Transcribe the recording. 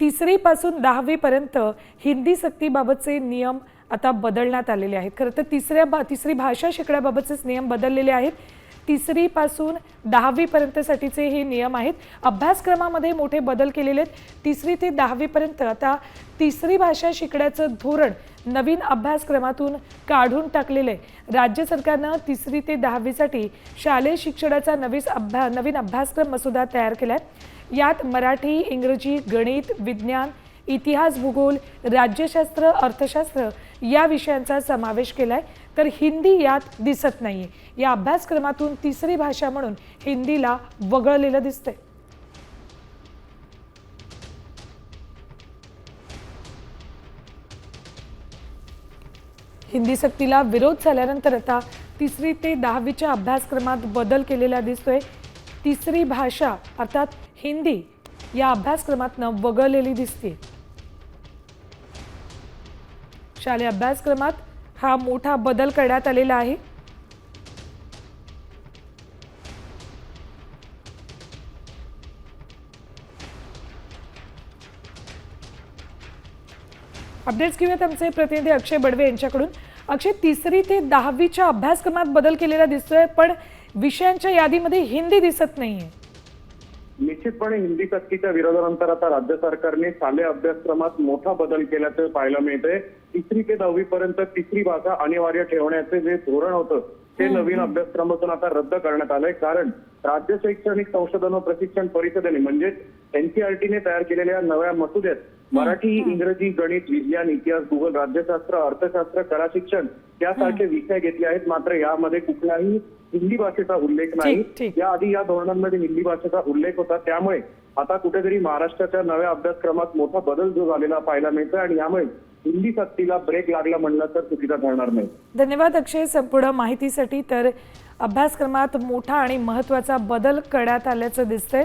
तिसरीपासून दहावीपर्यंत हिंदी सक्तीबाबतचे नियम आता बदलण्यात आलेले आहेत. खरं तर तिसऱ्या भा तिसरी भाषा शिकण्याबाबतचेच नियम बदललेले आहेत. तिसरीपासून दहावीपर्यंतसाठीचे हे नियम आहेत. अभ्यासक्रमामध्ये मोठे बदल केलेले आहेत. तिसरी ते दहावीपर्यंत आता तिसरी भाषा शिकण्याचं धोरण नवीन अभ्यासक्रमातून काढून टाकलेलं आहे. राज्य सरकारनं तिसरी ते दहावीसाठी शालेय शिक्षणाचा नवीन अभ्या नवीन अभ्यासक्रम मसुदा तयार केला आहे यात मराठी इंग्रजी गणित विज्ञान इतिहास भूगोल राज्यशास्त्र अर्थशास्त्र या विषयांचा समावेश केलाय. तर हिंदी यात दिसत नाहीये. या अभ्यासक्रमातून तिसरी भाषा म्हणून हिंदीला वगळलेलं दिसतंय. हिंदी सक्तीला विरोध झाल्यानंतर आता तिसरी ते दहावीच्या अभ्यासक्रमात बदल केलेला दिसतोय. तिसरी भाषा अर्थात हिंदी या अभ्यासक्रमातनं वगळलेली दिसते शालेय अभ्यासक्रमात हा मोठा बदल करण्यात आलेला आहे. अपडेट्स घेऊयात आमचे प्रतिनिधी अक्षय बडवे यांच्याकडून. अक्षय तिसरी ते दहावीच्या अभ्यासक्रमात बदल केलेला दिसतोय पण विषयांच्या यादीमध्ये हिंदी दिसत नाहीये. निश्चितपणे हिंदी सक्तीच्या विरोधानंतर आता राज्य सरकारने शालेय अभ्यासक्रमात मोठा बदल केल्याचं पाहायला मिळतंय. तिसरी ते दहावी पर्यंत तिसरी भाषा अनिवार्य ठेवण्याचे जे धोरण होतं ते नवीन अभ्यासक्रमातून आता रद्द करण्यात आलंय. कारण राज्य शैक्षणिक संशोधन व प्रशिक्षण परिषदेने म्हणजेच एनसीआरटीने तयार केलेल्या नव्या मसुद्यात मराठी इंग्रजी गणित विज्ञान इतिहास भूगोल राज्यशास्त्र अर्थशास्त्र कला शिक्षण यासारखे विषय घेतले आहेत. मात्र यामध्ये कुठलाही हिंदी भाषेचा उल्लेख नाही. याआधी या धोरणांमध्ये हिंदी भाषेचा उल्लेख होता. त्यामुळे आता कुठेतरी महाराष्ट्राच्या नव्या अभ्यासक्रमात मोठा बदल जो झालेला पाहायला मिळतोय आणि यामुळे हिंदी सक्तीला ब्रेक लागला म्हणलं तर चुकीचा ठरणार नाही. धन्यवाद अक्षय संपूर्ण माहितीसाठी. तर अभ्यासक्रमात मोठा आणि महत्त्वाचा बदल करण्यात आल्याचं दिसतंय.